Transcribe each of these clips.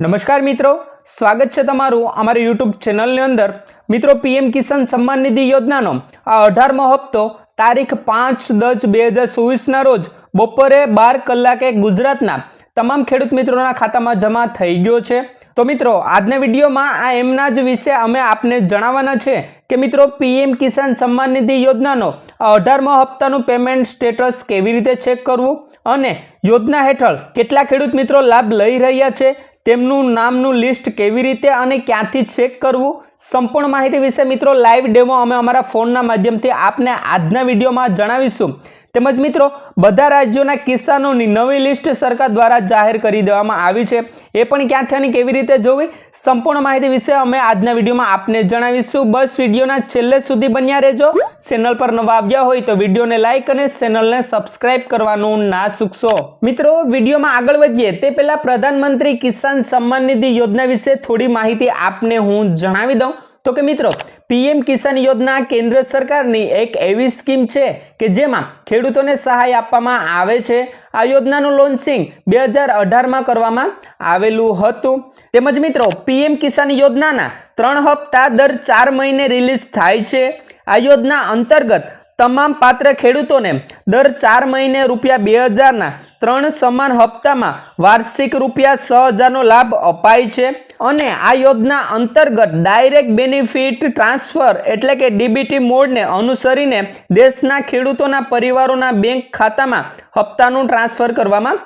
નમસ્કાર મિત્રો, સ્વાગત છે તમારું અમારી યુટ્યુબ ચેનલની અંદર. મિત્રો, પીએમ કિસાન સન્માન નિધિ યોજનાનો આ અઢારમો હપ્તો તારીખ પાંચ દસ બે હજાર ચોવીસના રોજ બપોરે બાર કલાકે ગુજરાતના તમામ ખેડૂત મિત્રોના ખાતામાં જમા થઈ ગયો છે. તો મિત્રો, આજના વિડીયોમાં આ એમના જ વિશે અમે આપને જણાવવાના છે કે મિત્રો, પીએમ કિસાન સન્માન નિધિ યોજનાનો આ અઢારમો હપ્તાનું પેમેન્ટ સ્ટેટસ કેવી રીતે ચેક કરવું અને યોજના હેઠળ કેટલા ખેડૂત મિત્રો લાભ લઈ રહ્યા છે તેમનું નામનું લિસ્ટ કેવી રીતે અને ક્યાંથી ચેક કરવું, સંપૂર્ણ માહિતી વિશે મિત્રો લાઈવ ડેમો અમે અમારા ફોનના માધ્યમથી આપને આજના વિડીયોમાં જણાવીશું. તેમજ મિત્રો, બધા રાજ્યોના કિસાનોની નવી લિસ્ટ સરકાર દ્વારા જાહેર કરી દેવામાં આવી છે. એ પણ ક્યાંથી અને કેવી રીતે જોવી? સંપૂર્ણ માહિતી વિશે અમે આજના વિડીયોમાં આપને જણાવીશું. બસ વિડીયોના છેલ્લે સુધી બન્યા રહેજો. ચેનલ પર નવા આવ્યા હોય તો વિડીયોને લાઇક અને ચેનલને સબસ્ક્રાઇબ કરવાનું ના ચૂકશો મિત્રો, વિડીયોમાં આગળ વધીએ. તે પહેલાં પ્રધાનમંત્રી કિસાન સન્માન નિધિ યોજના વિશે થોડી માહિતી આપને હું જણાવી દઉં. તો કે મિત્રો, પીએમ કિસાન યોજના કેન્દ્ર સરકારની એક એવી સ્કીમ છે કે જેમાં ખેડૂતોને સહાય આપવામાં આવે છે. આ યોજનાનું લોન્ચિંગ બે હજાર અઢારમાં કરવામાં આવેલું હતું. તેમજ મિત્રો, પીએમ કિસાન યોજનાના ત્રણ હપ્તા દર ચાર મહિને રિલીઝ થાય છે. આ યોજના અંતર્ગત તમામ પાત્ર ખેડૂતોને દર ચાર મહિને રૂપિયા બે હજારના ત્રણ સમાન હપ્તામાં વાર્ષિક રૂપિયા છ હજારનો લાભ અપાય છે. અને આ યોજના અંતર્ગત ડાયરેક્ટ બેનિફિટ ટ્રાન્સફર એટલે કે ડીબીટી મોડને અનુસરીને દેશના ખેડૂતોના પરિવારોના બેંક ખાતામાં હપ્તાનું ટ્રાન્સફર કરવામાં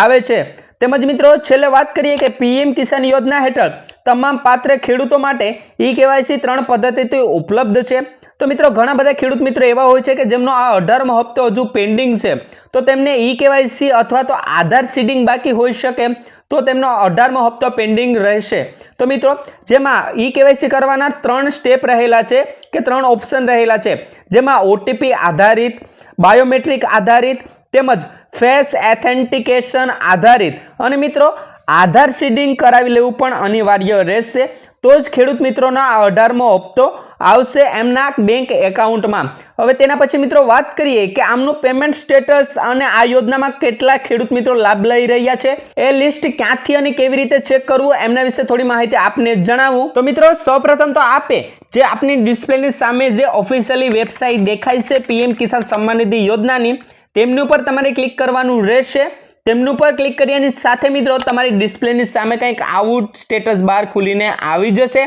આવે છે. તેમજ મિત્રો, છેલ્લે વાત કરીએ કે પીએમ કિસાન યોજના હેઠળ તમામ પાત્ર ખેડૂતો માટે ઈ કેવાયસી ત્રણ પદ્ધતિથી ઉપલબ્ધ છે. તો મિત્રો, ઘણા બધા ખેડૂત મિત્રો એવા હોય છે કે જેમનો આ અઢારમો હપ્તો હજુ પેન્ડિંગ છે. તો તેમને ઈ કેવાયસી અથવા તો આધાર સીડિંગ બાકી હોઈ શકે, તો તેમનો અઢારમો હપ્તો પેન્ડિંગ રહેશે. તો મિત્રો, જેમાં ઈ કેવાયસી કરવાના ત્રણ સ્ટેપ રહેલા છે કે ત્રણ ઓપ્શન રહેલા છે. જેમાં ઓટીપી આધારિત બાયોમેટ્રિક આધારિત, તેમજ ફેસ એથેન્ટિકેશન આધારિત. અને મિત્રો, આધાર સીડિંગ કરાવી લેવું પણ અનિવાર્ય રહેશે. તો જ ખેડૂત મિત્રોના આ અઢારમો હપ્તો આવશે એમના બેંક એકાઉન્ટમાં હવે તેના પછી મિત્રો વાત કરીએ કે આમનું પેમેન્ટ સ્ટેટસ અને આ યોજનામાં કેટલા ખેડૂત મિત્રો લાભ લઈ રહ્યા છે. એ લિસ્ટ ક્યાંથી અને કેવી રીતે ચેક કરવું એમના વિશે થોડી માહિતી આપને જણાવું. તો મિત્રો, સૌપ્રથમ તો આપે જે આપની ડિસ્પ્લેની સામે જે ઓફિશિયલી વેબસાઇટ દેખાય છે પીએમ કિસાન સન્માન નિધિ યોજનાની, તેમની ઉપર તમારે ક્લિક કરવાનું રહેશે. તેમનું ઉપર ક્લિક કર્યાની સાથે મિત્રો તમારી ડિસ્પ્લેની સામે કંઈક આવું સ્ટેટસ બાર ખુલીને આવી જશે.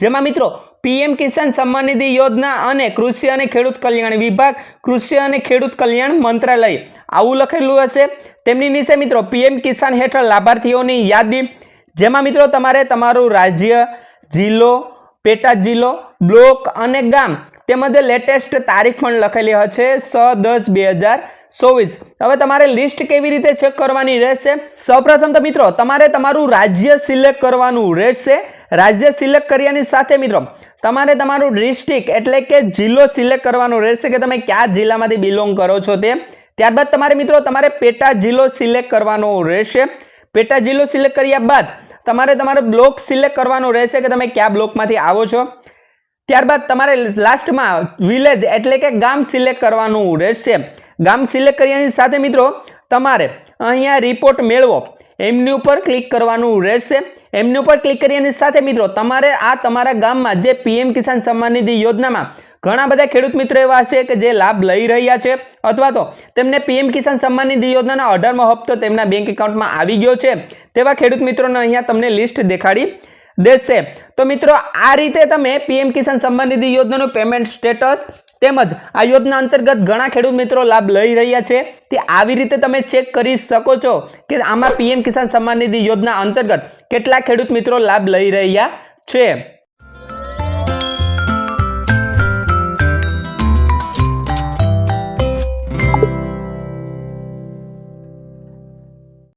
જેમાં મિત્રો પીએમ કિસાન સન્માન નિધિ યોજના અને કૃષિ અને ખેડૂત કલ્યાણ વિભાગ, કૃષિ અને ખેડૂત કલ્યાણ મંત્રાલય. આવું લખેલું હશે. તેમની નીચે મિત્રો પીએમ કિસાન હેઠળ લાભાર્થીઓની યાદી, જેમાં મિત્રો તમારે તમારું રાજ્ય, જિલ્લો, પેટા જિલ્લો, બ્લોક અને ગામ તેમજ લેટેસ્ટ તારીખ પણ લખેલી હશે સ દસ બે હજાર ચોવીસ. હવે તમારે લિસ્ટ કેવી રીતે ચેક કરવાની રહેશે? સૌપ્રથમ તો મિત્રો, તમારે તમારું રાજ્ય સિલેક્ટ કરવાનું રહેશે. રાજ્ય સિલેક્ટ કર્યાની સાથે મિત્રો, તમારે તમારું ડિસ્ટ્રિક્ટ એટલે કે જિલ્લો સિલેક્ટ કરવાનો રહેશે કે તમે કયા જિલ્લામાંથી બિલોંગ કરો છો તે. ત્યારબાદ તમારે મિત્રો, તમારે પેટા જિલ્લો સિલેક્ટ કરવાનો રહેશે. પેટા જિલ્લો સિલેક્ટ કર્યા બાદ તમારે તમારો બ્લોક સિલેક્ટ કરવાનો રહેશે કે તમે કયા બ્લોકમાંથી આવો છો. ત્યારબાદ તમારે લાસ્ટમાં વિલેજ એટલે કે ગામ સિલેક્ટ કરવાનું રહેશે. ગામ સિલેક્ટ કર્યાની સાથે મિત્રો, તમારે અહીંયા રિપોર્ટ મેળવો. એમની ઉપર ક્લિક કરવાનું રહેશે. એમની ઉપર ક્લિક કર્યાની સાથે મિત્રો, તમારે આ તમારા ગામમાં જે પીએમ કિસાન સન્માન નિધિ યોજનામાં ઘણા બધા ખેડૂત મિત્રો એવા છે કે જે લાભ લઈ રહ્યા છે અથવા તો તેમને પીએમ કિસાન સન્માન નિધિ યોજનાના અઢારમો હપ્તો તેમના બેંક એકાઉન્ટમાં આવી ગયો છે. તેવા ખેડૂત મિત્રોને અહીંયા તમને લિસ્ટ દેખાડી દેશે તો મિત્રો, આ રીતે તમે પીએમ કિસાન નિધિ યોજનાનું પેમેન્ટ સ્ટેટસ તેમજ આ યોજના અંતર્ગત ઘણા ખેડૂત મિત્રો લાભ લઈ રહ્યા છે. તે આવી રીતે તમે ચેક કરી શકો છો કે આમાં પીએમ કિસાન સન્માન યોજના અંતર્ગત કેટલા ખેડૂત મિત્રો લાભ લઈ રહ્યા છે.